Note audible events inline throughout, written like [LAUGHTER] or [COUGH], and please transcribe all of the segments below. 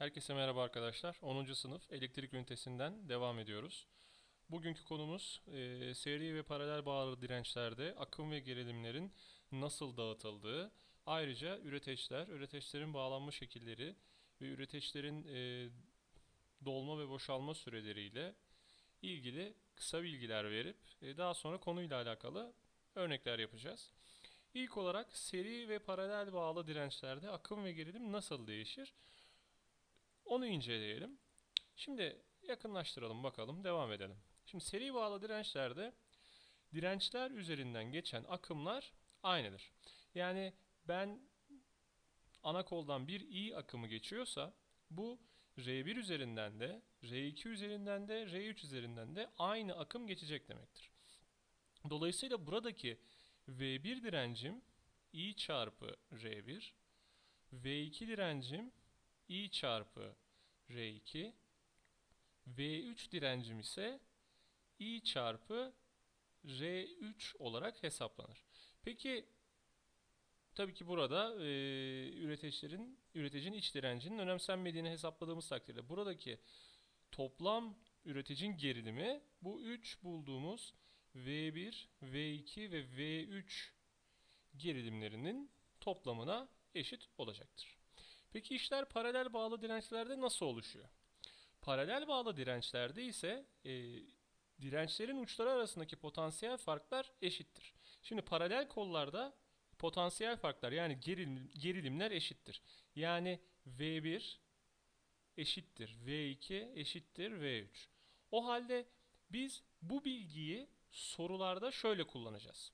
Herkese merhaba arkadaşlar. 10. sınıf elektrik ünitesinden devam ediyoruz. Bugünkü konumuz e, seri ve paralel bağlı dirençlerde akım ve gerilimlerin nasıl dağıtıldığı, ayrıca üreteçler, üreteçlerin bağlanma şekilleri ve üreteçlerin e, dolma ve boşalma süreleriyle ilgili kısa bilgiler verip e, daha sonra konuyla alakalı örnekler yapacağız. İlk olarak seri ve paralel bağlı dirençlerde akım ve gerilim nasıl değişir? Onu inceleyelim. Şimdi yakınlaştıralım bakalım, devam edelim. Şimdi seri bağlı dirençlerde dirençler üzerinden geçen akımlar aynıdır. Yani ben ana koldan bir I akımı geçiyorsa bu R1 üzerinden de, R2 üzerinden de, R3 üzerinden de aynı akım geçecek demektir. Dolayısıyla buradaki V1 direncim I çarpı R1, V2 direncim I çarpı R2, V3 direncim ise I çarpı R3 olarak hesaplanır. Peki tabii ki burada e, üreticilerin üreticinin iç direncinin önemsenmediğini hesapladığımız takdirde buradaki toplam üreticinin gerilimi bu 3 bulduğumuz V1, V2 ve V3 gerilimlerinin toplamına eşit olacaktır. Peki işler paralel bağlı dirençlerde nasıl oluşuyor? Paralel bağlı dirençlerde ise e, dirençlerin uçları arasındaki potansiyel farklar eşittir. Şimdi paralel kollarda potansiyel farklar yani gerilim, gerilimler eşittir. Yani V1 eşittir V2 eşittir V3. O halde biz bu bilgiyi sorularda şöyle kullanacağız.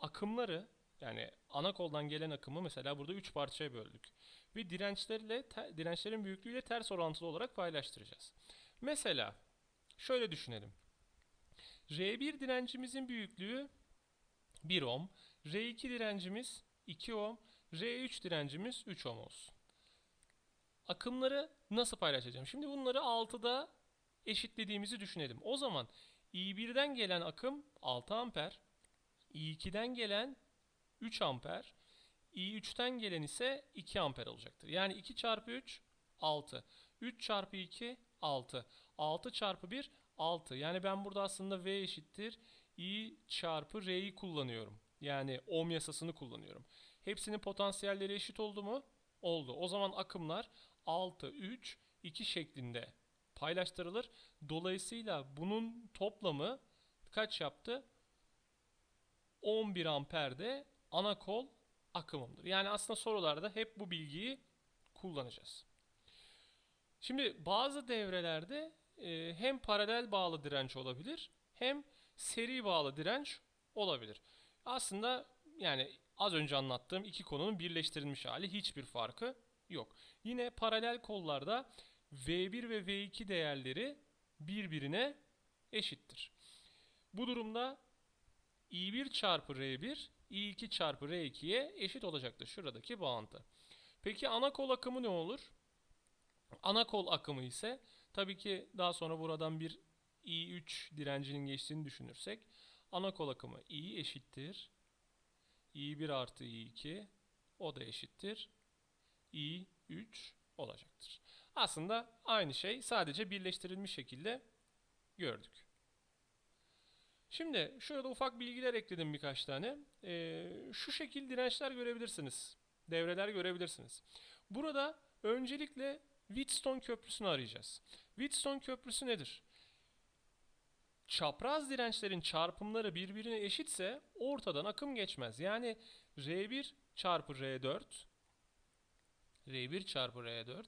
Akımları yani ana koldan gelen akımı mesela burada 3 parçaya böldük. Ve dirençlerle te- dirençlerin büyüklüğüyle ters orantılı olarak paylaştıracağız. Mesela şöyle düşünelim. R1 direncimizin büyüklüğü 1 ohm, R2 direncimiz 2 ohm, R3 direncimiz 3 ohm olsun. Akımları nasıl paylaşacağım? Şimdi bunları 6'da eşitlediğimizi düşünelim. O zaman I1'den gelen akım 6 amper, I2'den gelen 3 amper, I3'ten gelen ise 2 amper olacaktır. Yani 2 çarpı 3 6. 3 çarpı 2 6. 6 çarpı 1 6. Yani ben burada aslında V eşittir I çarpı R'yi kullanıyorum. Yani ohm yasasını kullanıyorum. Hepsinin potansiyelleri eşit oldu mu? Oldu. O zaman akımlar 6, 3, 2 şeklinde paylaştırılır. Dolayısıyla bunun toplamı kaç yaptı? 11 amperde ana kol akımımdır. Yani aslında sorularda hep bu bilgiyi kullanacağız. Şimdi bazı devrelerde e, hem paralel bağlı direnç olabilir hem seri bağlı direnç olabilir. Aslında yani az önce anlattığım iki konunun birleştirilmiş hali hiçbir farkı yok. Yine paralel kollarda V1 ve V2 değerleri birbirine eşittir. Bu durumda I1 çarpı R1 I2 çarpı R2'ye eşit olacaktır şuradaki bağıntı. Peki ana kol akımı ne olur? Ana kol akımı ise tabii ki daha sonra buradan bir I3 direncinin geçtiğini düşünürsek ana kol akımı I eşittir I1 artı I2 o da eşittir I3 olacaktır. Aslında aynı şey sadece birleştirilmiş şekilde gördük. Şimdi şurada ufak bilgiler ekledim birkaç tane. Ee, şu şekil dirençler görebilirsiniz. Devreler görebilirsiniz. Burada öncelikle Wheatstone köprüsünü arayacağız. Wheatstone köprüsü nedir? Çapraz dirençlerin çarpımları birbirine eşitse ortadan akım geçmez. Yani R1 çarpı R4 R1 çarpı R4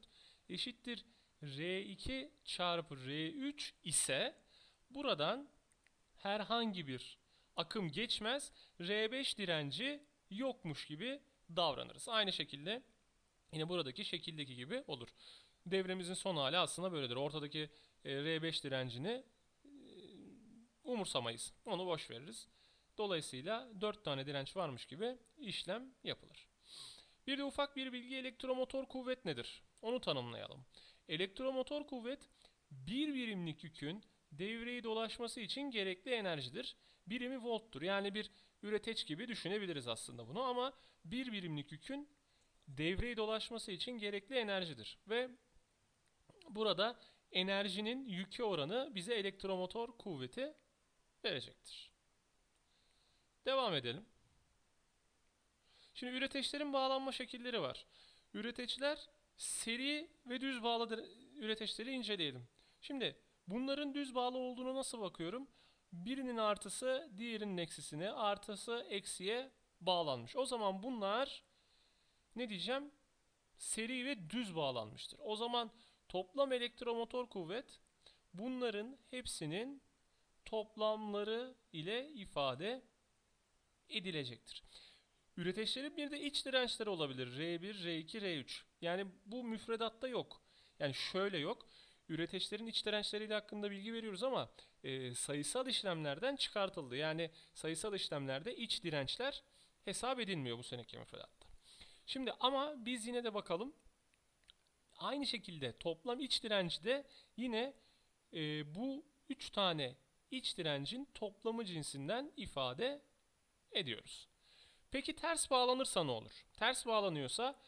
eşittir R2 çarpı R3 ise buradan herhangi bir akım geçmez. R5 direnci yokmuş gibi davranırız. Aynı şekilde yine buradaki şekildeki gibi olur. Devremizin son hali aslında böyledir. Ortadaki e, R5 direncini e, umursamayız. Onu boş veririz. Dolayısıyla 4 tane direnç varmış gibi işlem yapılır. Bir de ufak bir bilgi elektromotor kuvvet nedir? Onu tanımlayalım. Elektromotor kuvvet bir birimlik yükün devreyi dolaşması için gerekli enerjidir. Birimi volttur. Yani bir üreteç gibi düşünebiliriz aslında bunu ama bir birimlik yükün devreyi dolaşması için gerekli enerjidir. Ve burada enerjinin yükü oranı bize elektromotor kuvveti verecektir. Devam edelim. Şimdi üreteçlerin bağlanma şekilleri var. Üreteçler seri ve düz bağlı üreteçleri inceleyelim. Şimdi bunların düz bağlı olduğunu nasıl bakıyorum? Birinin artısı diğerinin eksisine, artısı eksiye bağlanmış. O zaman bunlar ne diyeceğim? Seri ve düz bağlanmıştır. O zaman toplam elektromotor kuvvet bunların hepsinin toplamları ile ifade edilecektir. Üreteçlerin bir de iç dirençleri olabilir. R1, R2, R3. Yani bu müfredatta yok. Yani şöyle yok. Üreteçlerin iç dirençleriyle hakkında bilgi veriyoruz ama e, sayısal işlemlerden çıkartıldı. Yani sayısal işlemlerde iç dirençler hesap edilmiyor bu seneki müfredatta. Şimdi ama biz yine de bakalım. Aynı şekilde toplam iç direnci de yine e, bu 3 tane iç direncin toplamı cinsinden ifade ediyoruz. Peki ters bağlanırsa ne olur? Ters bağlanıyorsa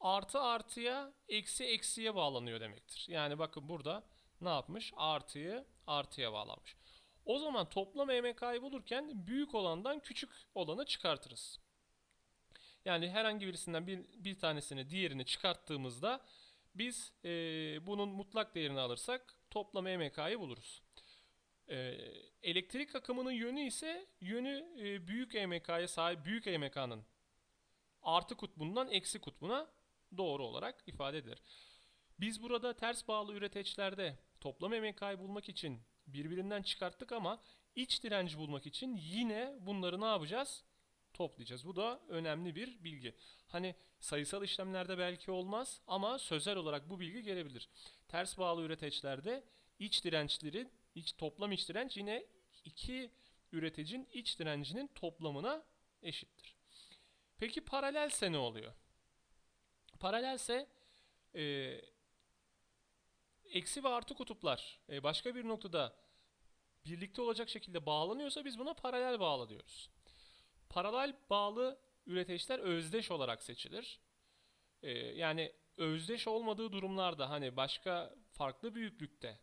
artı artıya eksi eksiye bağlanıyor demektir. Yani bakın burada ne yapmış? Artıyı artıya bağlanmış. O zaman toplam EMK'yı bulurken büyük olandan küçük olanı çıkartırız. Yani herhangi birisinden bir, bir tanesini diğerini çıkarttığımızda biz eee, bunun mutlak değerini alırsak toplam EMK'yı buluruz. Eee, elektrik akımının yönü ise yönü e, büyük EMK'ya sahip büyük EMK'nın artı kutbundan eksi kutbuna doğru olarak ifade edilir. Biz burada ters bağlı üreteçlerde toplam EMK'yı bulmak için birbirinden çıkarttık ama iç direnci bulmak için yine bunları ne yapacağız? Toplayacağız. Bu da önemli bir bilgi. Hani sayısal işlemlerde belki olmaz ama sözel olarak bu bilgi gelebilir. Ters bağlı üreteçlerde iç dirençleri, iç toplam iç direnç yine iki üreticinin iç direncinin toplamına eşittir. Peki paralelse ne oluyor? Paralelse e, eksi ve artı kutuplar e, başka bir noktada birlikte olacak şekilde bağlanıyorsa biz buna paralel bağlı diyoruz. Paralel bağlı üreteçler özdeş olarak seçilir. E, yani özdeş olmadığı durumlarda hani başka farklı büyüklükte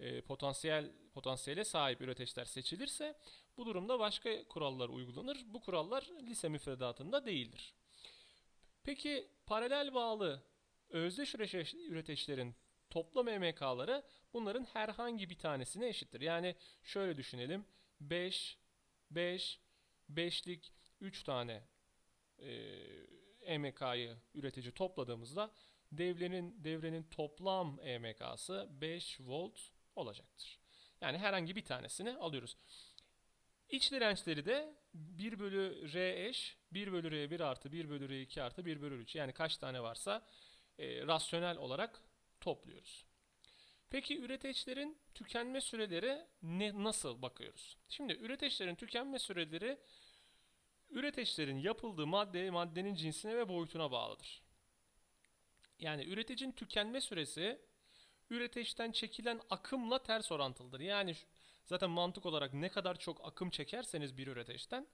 e, potansiyel potansiyele sahip üreteçler seçilirse bu durumda başka kurallar uygulanır. Bu kurallar lise müfredatında değildir. Peki paralel bağlı özdeş üreteç- üreteçlerin toplam EMK'ları bunların herhangi bir tanesine eşittir. Yani şöyle düşünelim. 5, 5, 5'lik 3 tane e, EMK'yı üretici topladığımızda devrenin devrenin toplam EMK'sı 5 volt olacaktır. Yani herhangi bir tanesini alıyoruz. İç dirençleri de 1 bölü R eş, 1 bölü R1 artı 1 bölü R2 artı 1 bölü 3. Yani kaç tane varsa e, rasyonel olarak topluyoruz. Peki üreteçlerin tükenme süreleri ne nasıl bakıyoruz? Şimdi üreteçlerin tükenme süreleri üreteçlerin yapıldığı madde maddenin cinsine ve boyutuna bağlıdır. Yani üreticinin tükenme süresi üreteçten çekilen akımla ters orantılıdır. Yani zaten mantık olarak ne kadar çok akım çekerseniz bir üreteçten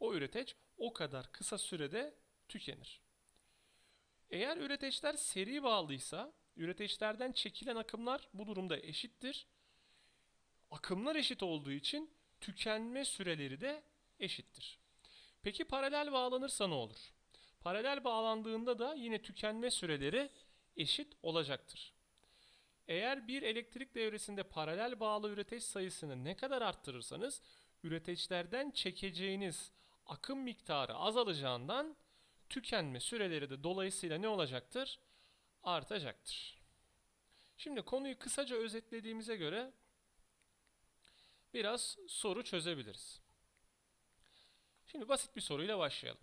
o üreteç o kadar kısa sürede tükenir. Eğer üreteçler seri bağlıysa üreteçlerden çekilen akımlar bu durumda eşittir. Akımlar eşit olduğu için tükenme süreleri de eşittir. Peki paralel bağlanırsa ne olur? Paralel bağlandığında da yine tükenme süreleri eşit olacaktır. Eğer bir elektrik devresinde paralel bağlı üreteç sayısını ne kadar arttırırsanız üreteçlerden çekeceğiniz akım miktarı azalacağından tükenme süreleri de dolayısıyla ne olacaktır? Artacaktır. Şimdi konuyu kısaca özetlediğimize göre biraz soru çözebiliriz. Şimdi basit bir soruyla başlayalım.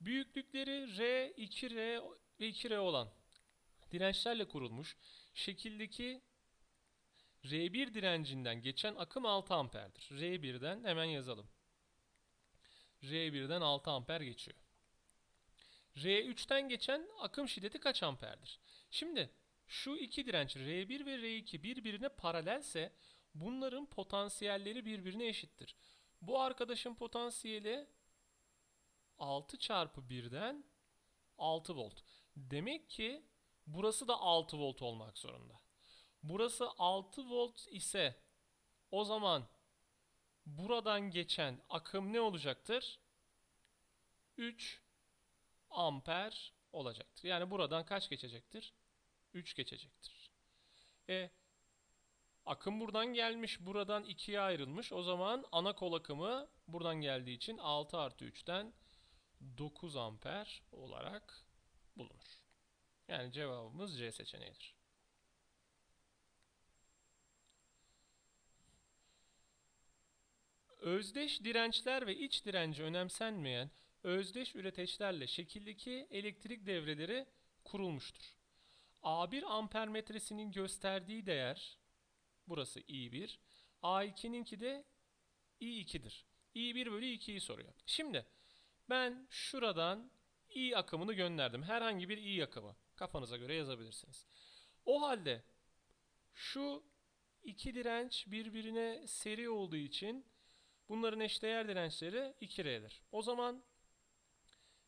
Büyüklükleri R, 2R ve 2R olan dirençlerle kurulmuş şekildeki R1 direncinden geçen akım 6 amperdir. R1'den hemen yazalım. R1'den 6 amper geçiyor. R3'ten geçen akım şiddeti kaç amperdir? Şimdi şu iki direnç R1 ve R2 birbirine paralelse bunların potansiyelleri birbirine eşittir. Bu arkadaşın potansiyeli 6 çarpı 1'den 6 volt. Demek ki Burası da 6 volt olmak zorunda. Burası 6 volt ise o zaman buradan geçen akım ne olacaktır? 3 amper olacaktır. Yani buradan kaç geçecektir? 3 geçecektir. E akım buradan gelmiş, buradan 2'ye ayrılmış. O zaman ana kol akımı buradan geldiği için 6 artı 3'ten 9 amper olarak bulunur. Yani cevabımız C seçeneğidir. Özdeş dirençler ve iç direnci önemsenmeyen özdeş üreteçlerle şekildeki elektrik devreleri kurulmuştur. A1 ampermetresinin gösterdiği değer burası I1, A2'ninki de I2'dir. I1 bölü I2'yi soruyor. Şimdi ben şuradan I akımını gönderdim. Herhangi bir I akımı. Kafanıza göre yazabilirsiniz. O halde şu iki direnç birbirine seri olduğu için bunların eşdeğer dirençleri 2R'dir. O zaman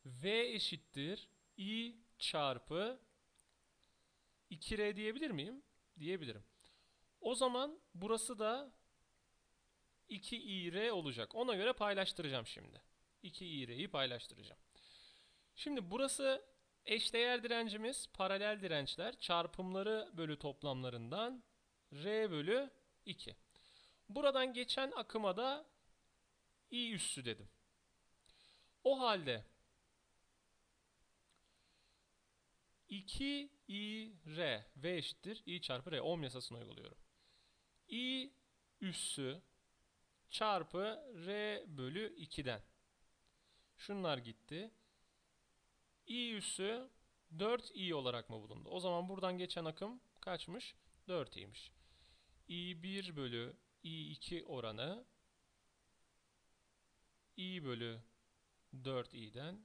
V eşittir I çarpı 2R diyebilir miyim? Diyebilirim. O zaman burası da 2Ir olacak. Ona göre paylaştıracağım şimdi. 2İr'yi paylaştıracağım. Şimdi burası eşdeğer direncimiz paralel dirençler çarpımları bölü toplamlarından R bölü 2. Buradan geçen akıma da I üssü dedim. O halde 2 i r v eşittir i çarpı r ohm yasasını uyguluyorum. i üssü çarpı r bölü 2'den. Şunlar gitti. i üssü 4i olarak mı bulundu? O zaman buradan geçen akım kaçmış? 4i'ymiş. i1 bölü i2 oranı i bölü 4i'den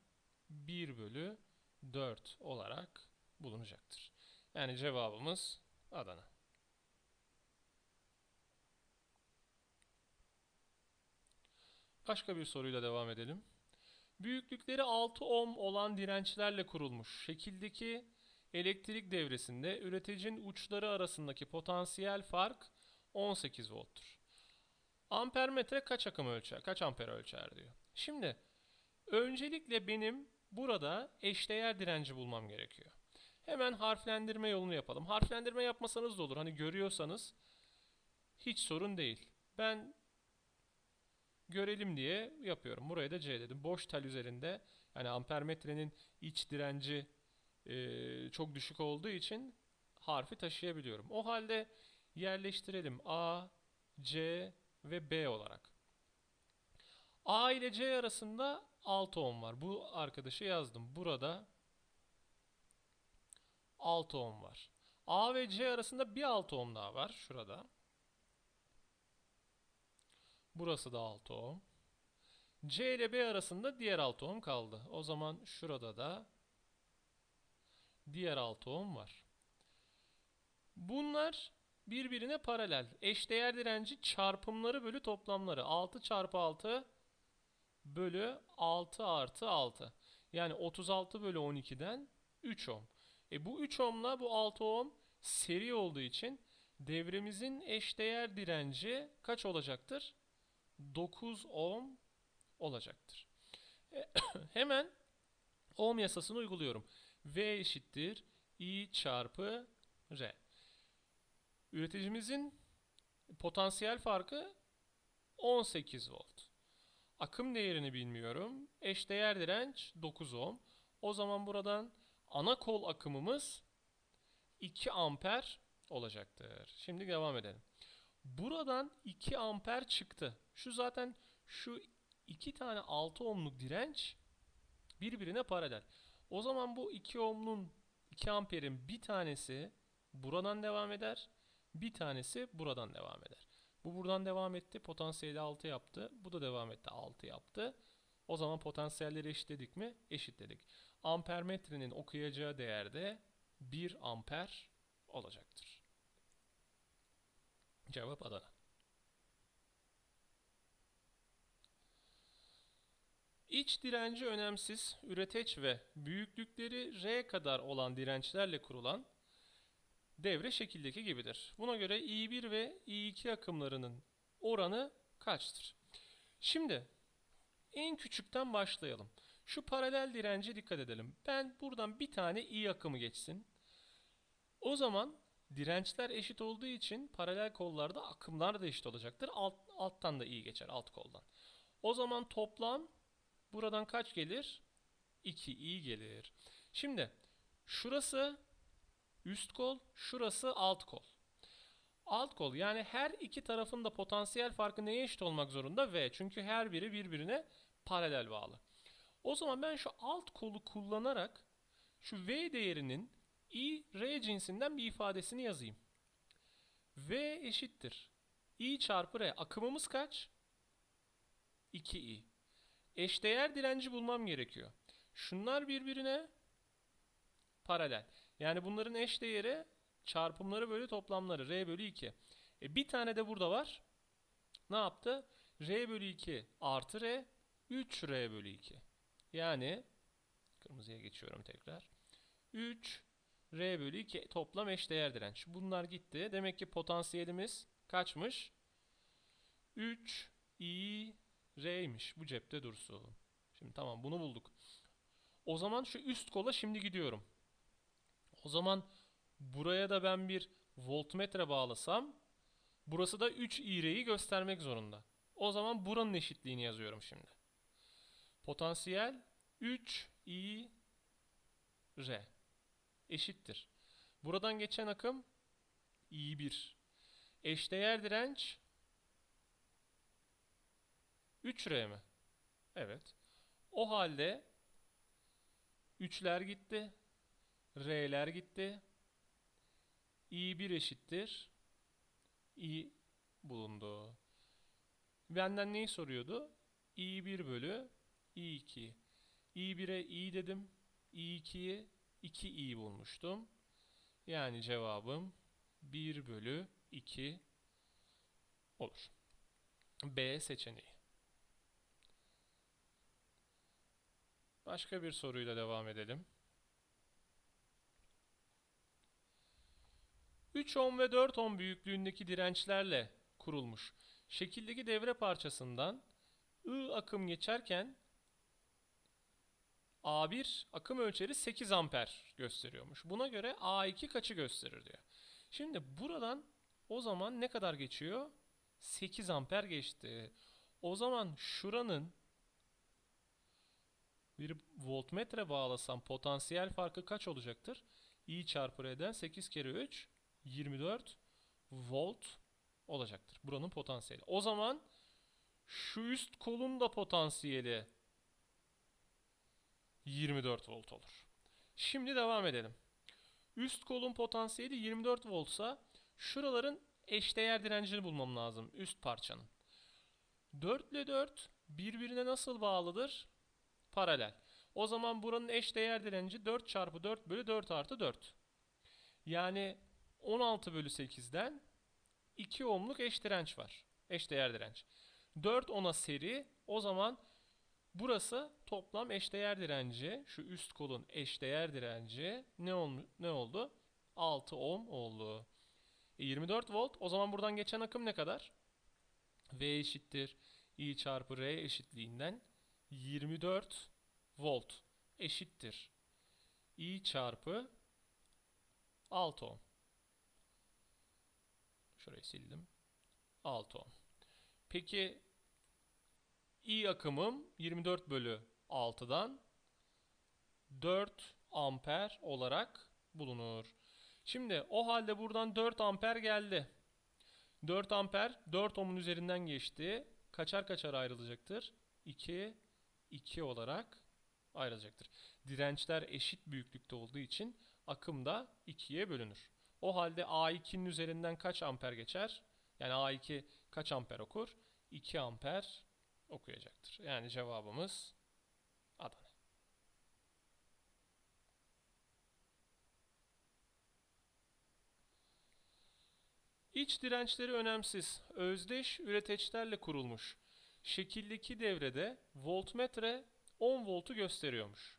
1 bölü 4 olarak bulunacaktır. Yani cevabımız Adana. Başka bir soruyla devam edelim. Büyüklükleri 6 ohm olan dirençlerle kurulmuş şekildeki elektrik devresinde üreticinin uçları arasındaki potansiyel fark 18 volttur. Ampermetre kaç akım ölçer, kaç amper ölçer diyor. Şimdi öncelikle benim burada eşdeğer direnci bulmam gerekiyor. Hemen harflendirme yolunu yapalım. Harflendirme yapmasanız da olur. Hani görüyorsanız hiç sorun değil. Ben görelim diye yapıyorum. Buraya da C dedim. Boş tel üzerinde yani ampermetrenin iç direnci e, çok düşük olduğu için harfi taşıyabiliyorum. O halde yerleştirelim. A, C ve B olarak. A ile C arasında 6 ohm var. Bu arkadaşı yazdım. Burada 6 ohm var. A ve C arasında bir 6 ohm daha var. Şurada. Burası da 6 ohm. C ile B arasında diğer 6 ohm kaldı. O zaman şurada da diğer 6 ohm var. Bunlar birbirine paralel. Eşdeğer direnci çarpımları bölü toplamları. 6 çarpı 6 bölü 6 artı 6. Yani 36 bölü 12'den 3 ohm. E bu 3 ohmla bu 6 ohm seri olduğu için devremizin eşdeğer direnci kaç olacaktır? 9 ohm olacaktır. E, [COUGHS] hemen ohm yasasını uyguluyorum. V eşittir I çarpı R. Üreticimizin potansiyel farkı 18 volt. Akım değerini bilmiyorum. Eşdeğer direnç 9 ohm. O zaman buradan ana kol akımımız 2 amper olacaktır. Şimdi devam edelim. Buradan 2 amper çıktı. Şu zaten şu iki tane 6 ohmluk direnç birbirine paralel. O zaman bu 2 ohmlun 2 amperin bir tanesi buradan devam eder. Bir tanesi buradan devam eder. Bu buradan devam etti. Potansiyeli 6 yaptı. Bu da devam etti. 6 yaptı. O zaman potansiyelleri eşitledik mi? Eşitledik. Ampermetrenin okuyacağı değerde 1 amper olacaktır. Cevap Adana. İç direnci önemsiz, üreteç ve büyüklükleri R kadar olan dirençlerle kurulan devre şekildeki gibidir. Buna göre I1 ve I2 akımlarının oranı kaçtır? Şimdi en küçükten başlayalım. Şu paralel dirence dikkat edelim. Ben buradan bir tane I akımı geçsin. O zaman dirençler eşit olduğu için paralel kollarda akımlar da eşit olacaktır. Alt, alttan da I geçer alt koldan. O zaman toplam buradan kaç gelir? 2i gelir. Şimdi şurası üst kol, şurası alt kol. Alt kol yani her iki tarafın da potansiyel farkı neye eşit olmak zorunda? V. Çünkü her biri birbirine paralel bağlı. O zaman ben şu alt kolu kullanarak şu V değerinin I R cinsinden bir ifadesini yazayım. V eşittir. I çarpı R. Akımımız kaç? 2I. Eşdeğer direnci bulmam gerekiyor. Şunlar birbirine paralel. Yani bunların eşdeğeri çarpımları bölü toplamları. R bölü 2. E bir tane de burada var. Ne yaptı? R bölü 2 artı R 3R bölü 2. Yani kırmızıya geçiyorum tekrar. 3 R bölü 2 toplam eşdeğer direnç. Bunlar gitti. Demek ki potansiyelimiz kaçmış? 3 I R'ymiş. Bu cepte dursun. Şimdi tamam bunu bulduk. O zaman şu üst kola şimdi gidiyorum. O zaman buraya da ben bir voltmetre bağlasam burası da 3 İR'yi göstermek zorunda. O zaman buranın eşitliğini yazıyorum şimdi. Potansiyel 3 I R eşittir. Buradan geçen akım I1. Eşdeğer direnç 3R mi? Evet. O halde 3'ler gitti. R'ler gitti. I1 eşittir. I bulundu. Benden neyi soruyordu? I1 bölü I2. I1'e I dedim. I2'yi 2i bulmuştum. Yani cevabım 1 bölü 2 olur. B seçeneği. Başka bir soruyla devam edelim. 3 ohm ve 4 ohm büyüklüğündeki dirençlerle kurulmuş şekildeki devre parçasından I akım geçerken A1 akım ölçeri 8 amper gösteriyormuş. Buna göre A2 kaçı gösterir diyor. Şimdi buradan o zaman ne kadar geçiyor? 8 amper geçti. O zaman şuranın bir voltmetre bağlasam potansiyel farkı kaç olacaktır? I çarpı R'den 8 kere 3 24 volt olacaktır. Buranın potansiyeli. O zaman şu üst kolun da potansiyeli 24 volt olur. Şimdi devam edelim. Üst kolun potansiyeli 24 voltsa şuraların eşdeğer direncini bulmam lazım üst parçanın. 4 ile 4 birbirine nasıl bağlıdır? Paralel. O zaman buranın eşdeğer direnci 4 çarpı 4 bölü 4 artı 4. Yani 16 bölü 8'den 2 ohmluk eş direnç var. Eşdeğer direnç. 4 ona seri. O zaman burası toplam eşdeğer direnci. Şu üst kolun eşdeğer direnci ne, ol, ne oldu? 6 ohm oldu. E 24 volt. O zaman buradan geçen akım ne kadar? V eşittir I çarpı R eşitliğinden 24 volt eşittir. I çarpı 6 ohm. Şurayı sildim. 6 ohm. Peki I akımım 24 bölü 6'dan 4 amper olarak bulunur. Şimdi o halde buradan 4 amper geldi. 4 amper 4 ohmun üzerinden geçti. Kaçar kaçar ayrılacaktır? 2 2 olarak ayrılacaktır. Dirençler eşit büyüklükte olduğu için akım da 2'ye bölünür. O halde A2'nin üzerinden kaç amper geçer? Yani A2 kaç amper okur? 2 amper okuyacaktır. Yani cevabımız Adana. İç dirençleri önemsiz, özdeş üreteçlerle kurulmuş. Şekildeki devrede voltmetre 10 voltu gösteriyormuş.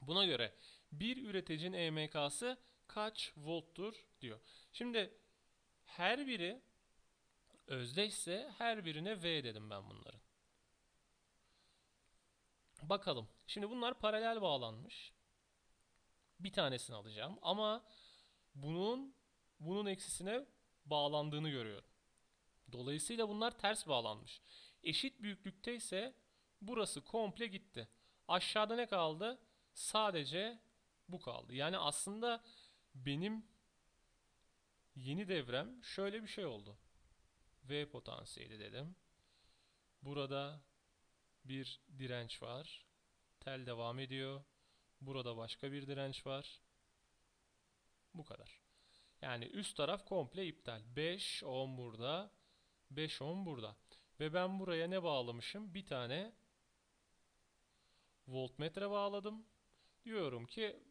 Buna göre bir üreticinin EMK'sı kaç volttur diyor. Şimdi her biri özdeşse her birine V dedim ben bunların. Bakalım. Şimdi bunlar paralel bağlanmış. Bir tanesini alacağım ama bunun bunun eksisine bağlandığını görüyorum. Dolayısıyla bunlar ters bağlanmış. Eşit büyüklükte ise burası komple gitti. Aşağıda ne kaldı? Sadece bu kaldı. Yani aslında benim yeni devrem şöyle bir şey oldu. V potansiyeli dedim. Burada bir direnç var. Tel devam ediyor. Burada başka bir direnç var. Bu kadar. Yani üst taraf komple iptal. 5 ohm burada. 5 ohm burada. Ve ben buraya ne bağlamışım? Bir tane voltmetre bağladım. Diyorum ki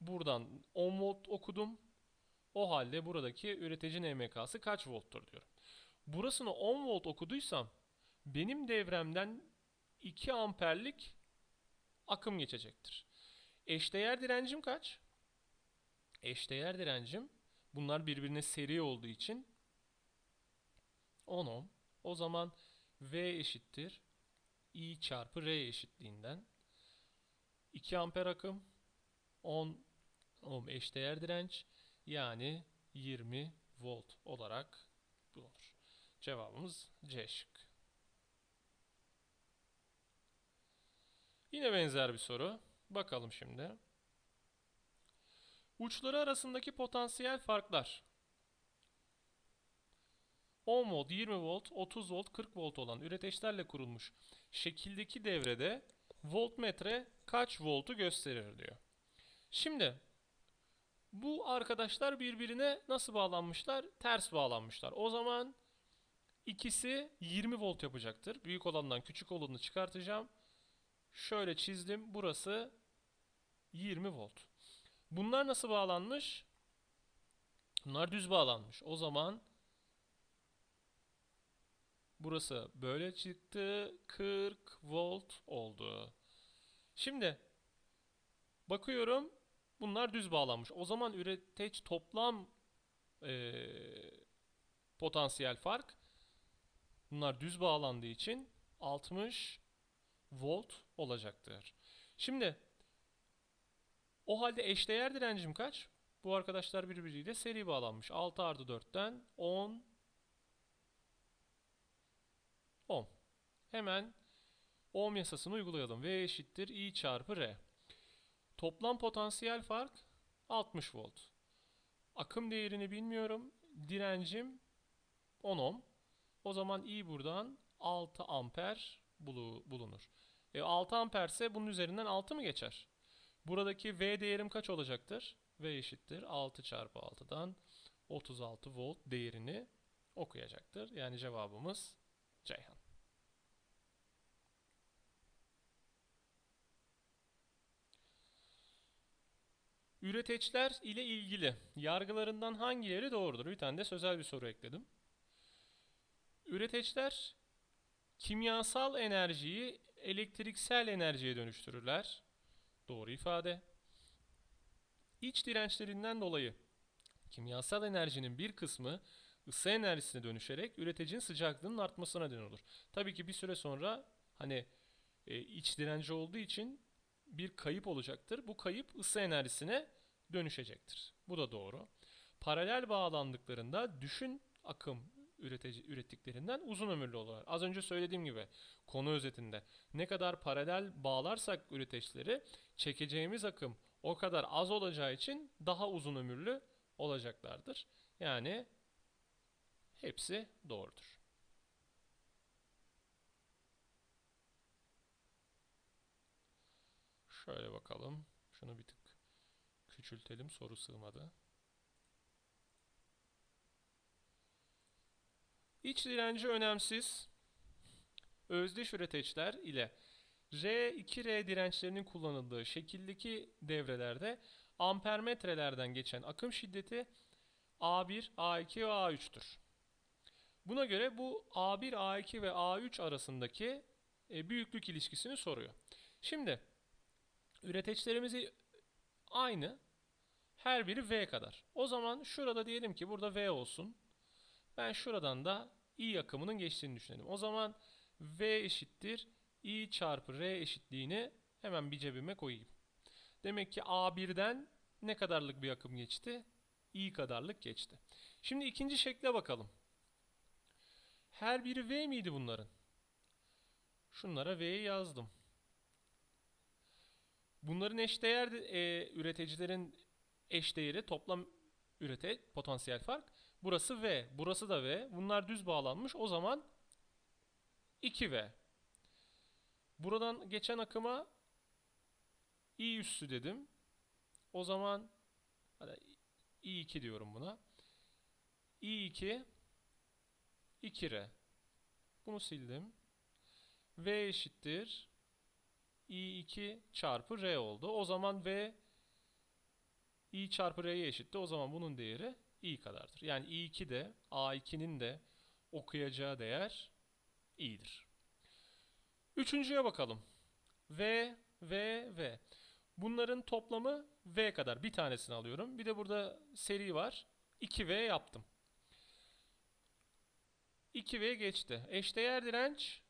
buradan 10 volt okudum. O halde buradaki üreticinin EMK'sı kaç volttur diyorum. Burasını 10 volt okuduysam benim devremden 2 amperlik akım geçecektir. Eşdeğer direncim kaç? Eşdeğer direncim bunlar birbirine seri olduğu için 10 ohm. O zaman V eşittir I çarpı R eşitliğinden 2 amper akım 10 ohm eşdeğer direnç yani 20 volt olarak bulunur. Cevabımız C şık. Yine benzer bir soru. Bakalım şimdi. Uçları arasındaki potansiyel farklar. 10 volt, 20 volt, 30 volt, 40 volt olan üreteçlerle kurulmuş şekildeki devrede voltmetre kaç voltu gösterir diyor. Şimdi bu arkadaşlar birbirine nasıl bağlanmışlar? Ters bağlanmışlar. O zaman ikisi 20 volt yapacaktır. Büyük olandan küçük olanı çıkartacağım. Şöyle çizdim. Burası 20 volt. Bunlar nasıl bağlanmış? Bunlar düz bağlanmış. O zaman burası böyle çıktı. 40 volt oldu. Şimdi bakıyorum bunlar düz bağlanmış. O zaman üreteç toplam eee, potansiyel fark bunlar düz bağlandığı için 60 volt olacaktır. Şimdi o halde eşdeğer direncim kaç? Bu arkadaşlar birbiriyle seri bağlanmış. 6 artı 4'ten 10 10. Hemen ohm yasasını uygulayalım. V eşittir I çarpı R. Toplam potansiyel fark 60 volt. Akım değerini bilmiyorum. Direncim 10 ohm. O zaman I buradan 6 amper bulu- bulunur. E 6 amperse bunun üzerinden 6 mı geçer? Buradaki V değerim kaç olacaktır? V eşittir 6 çarpı 6'dan 36 volt değerini okuyacaktır. Yani cevabımız Ceyhan. Üreteçler ile ilgili yargılarından hangileri doğrudur? Bir tane de sözel bir soru ekledim. Üreteçler kimyasal enerjiyi elektriksel enerjiye dönüştürürler. Doğru ifade. İç dirençlerinden dolayı kimyasal enerjinin bir kısmı ısı enerjisine dönüşerek üreticinin sıcaklığının artmasına neden olur. Tabii ki bir süre sonra hani e, iç direnci olduğu için bir kayıp olacaktır. Bu kayıp ısı enerjisine dönüşecektir. Bu da doğru. Paralel bağlandıklarında düşün akım üretici, ürettiklerinden uzun ömürlü olurlar. Az önce söylediğim gibi konu özetinde ne kadar paralel bağlarsak üreteçleri çekeceğimiz akım o kadar az olacağı için daha uzun ömürlü olacaklardır. Yani hepsi doğrudur. Şöyle bakalım. Şunu bir tık küçültelim. Soru sığmadı. İç direnci önemsiz. Özdeş üreteçler ile R2R dirençlerinin kullanıldığı şekildeki devrelerde ampermetrelerden geçen akım şiddeti A1, A2 ve A3'tür. Buna göre bu A1, A2 ve A3 arasındaki e, büyüklük ilişkisini soruyor. Şimdi üreteçlerimizi aynı. Her biri V kadar. O zaman şurada diyelim ki burada V olsun. Ben şuradan da I akımının geçtiğini düşünelim. O zaman V eşittir I çarpı R eşitliğini hemen bir cebime koyayım. Demek ki A1'den ne kadarlık bir akım geçti? I kadarlık geçti. Şimdi ikinci şekle bakalım. Her biri V miydi bunların? Şunlara V'yi yazdım. Bunların eşdeğer e, üreticilerin eşdeğeri toplam ürete potansiyel fark. Burası V, burası da V. Bunlar düz bağlanmış. O zaman 2V. Buradan geçen akıma I üssü dedim. O zaman hadi I2 diyorum buna. I2 2R. Bunu sildim. V eşittir I2 çarpı R oldu. O zaman V I çarpı R'ye eşitti. O zaman bunun değeri I kadardır. Yani I2 de A2'nin de okuyacağı değer i'dir. Üçüncüye bakalım. V, V, V. Bunların toplamı V kadar. Bir tanesini alıyorum. Bir de burada seri var. 2V yaptım. 2V geçti. Eşdeğer direnç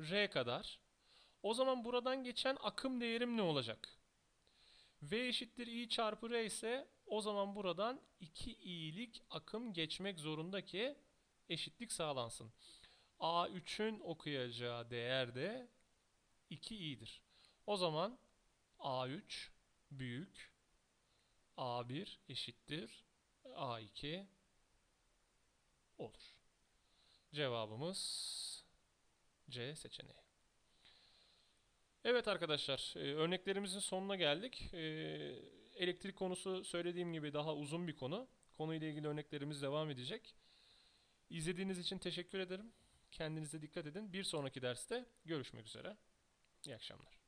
R kadar. O zaman buradan geçen akım değerim ne olacak? V eşittir I çarpı R ise o zaman buradan 2i'lik akım geçmek zorunda ki eşitlik sağlansın. A3'ün okuyacağı değer de 2i'dir. O zaman A3 büyük A1 eşittir A2 olur. Cevabımız C seçeneği. Evet arkadaşlar, e, örneklerimizin sonuna geldik. E, elektrik konusu söylediğim gibi daha uzun bir konu. Konuyla ilgili örneklerimiz devam edecek. İzlediğiniz için teşekkür ederim. Kendinize dikkat edin. Bir sonraki derste görüşmek üzere. İyi akşamlar.